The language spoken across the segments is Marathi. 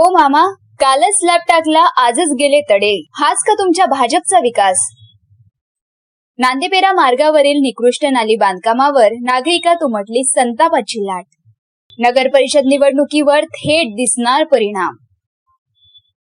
ओ मामा कालच स्लॅब टाकला आजच गेले तडे. हाच का तुमच्या भाजपचा विकास? नांदेपेरा मार्गावरील निकृष्ट नाली बांधकामावर नागरिकात उमटली संतापाची लाट. नगर परिषद निवडणुकीवर थेट दिसणार परिणाम.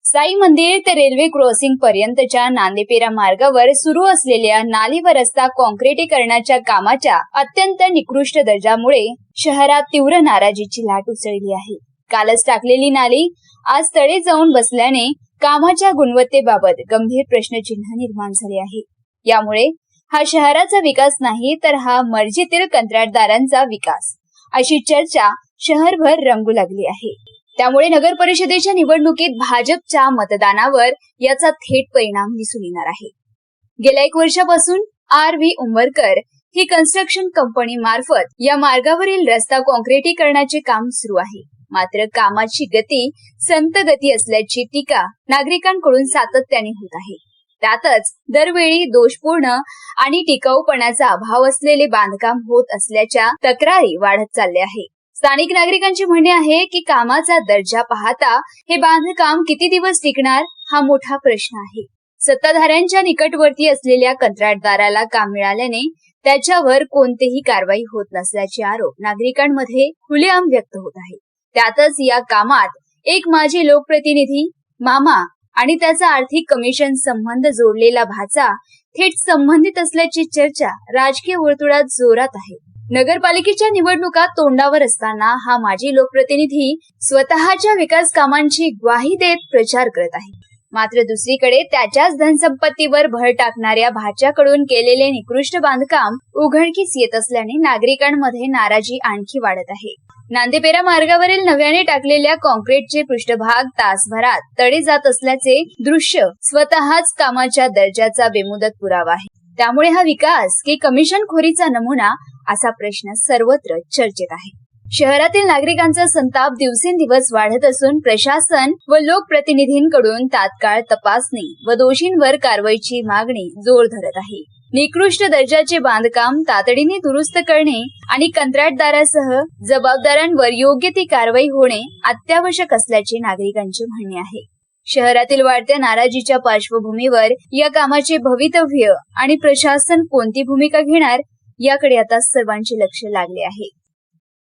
साई मंदिर ते रेल्वे क्रॉसिंग पर्यंतच्या नांदेपेरा मार्गावर सुरू असलेल्या नाली व रस्ता कॉन्क्रिटीकरणाच्या कामाच्या अत्यंत निकृष्ट दर्जामुळे शहरात तीव्र नाराजीची लाट उसळली आहे. कालच टाकलेली नाली. आज तळे जाऊन बसल्याने कामाच्या गुणवत्तेबाबत गंभीर प्रश्नचिन्ह निर्माण झाले आहे. यामुळे हा शहराचा विकास नाही तर हा मर्जीतील कंत्राटदारांचा विकास. अशी चर्चा शहरभर रंगू लागली आहे. त्यामुळे नगर परिषदेच्या निवडणुकीत भाजपच्या मतदानावर याचा थेट परिणाम दिसून येणार आहे. गेल्या एक वर्षापासून आर व्ही उंबरकर ही कन्स्ट्रक्शन कंपनी मार्फत या मार्गावरील रस्ता कॉन्क्रिटीकरणाचे काम सुरू आहे. मात्र कामाची गती संत गती असल्याची टीका नागरिकांकडून सातत्याने होत आहे. त्यातच दरवेळी दोषपूर्ण आणि टिकाऊपणाचा अभाव असलेले बांधकाम होत असल्याच्या तक्रारी वाढत चालल्या आहे. स्थानिक नागरिकांचे म्हणणे आहे की कामाचा दर्जा पाहता हे बांधकाम किती दिवस टिकणार हा मोठा प्रश्न आहे. सत्ताधाऱ्यांच्या निकटवर्ती असलेल्या कंत्राटदाराला काम मिळाल्याने त्याच्यावर कोणतीही कारवाई होत नसल्याचे आरोप नागरिकांमध्ये खुलेआम व्यक्त होत आहे. त्यातच या कामात एक माजी लोकप्रतिनिधी मामा आणि त्याचा आर्थिक कमिशन संबंध जोडलेला भाचा थेट संबंधित असल्याची चर्चा राजकीय वर्तुळात जोरात आहे. नगरपालिकेच्या निवडणुका तोंडावर असताना हा माजी लोकप्रतिनिधी स्वतःच्या विकास कामांची ग्वाही देत प्रचार करत आहे. मात्र दुसरीकडे त्याच्याच धनसंपत्तीवर भर टाकणाऱ्या भाच्याकडून केलेले निकृष्ट बांधकाम उघडकीस येत असल्याने नागरिकांमध्ये नाराजी आणखी वाढत आहे. नांदेपेरा मार्गावरील नव्याने टाकलेल्या कॉन्क्रीटचे पृष्ठभाग तासभरात तडे जात असल्याचे दृश्य स्वतःच कामाच्या दर्जाचा बेमुदत पुरावा आहे. त्यामुळे हा विकास की कमिशन खोरीचा नमुना असा प्रश्न सर्वत्र चर्चेत आहे. शहरातील नागरिकांचा संताप दिवसेंदिवस वाढत असून प्रशासन व लोकप्रतिनिधींकडून तात्काळ तपासणी व दोषींवर कारवाईची मागणी जोर धरत आहे. निकृष्ट दर्जाचे बांधकाम तातडीने दुरुस्त करणे आणि कंत्राटदारासह जबाबदारांवर योग्य ती कारवाई होणे अत्यावश्यक असल्याचे नागरिकांचे म्हणणे आहे. शहरातील वाढत्या नाराजीच्या पार्श्वभूमीवर या कामाचे भवितव्य आणि प्रशासन कोणती भूमिका घेणार याकडे आता सर्वांचे लक्ष लागले आहे.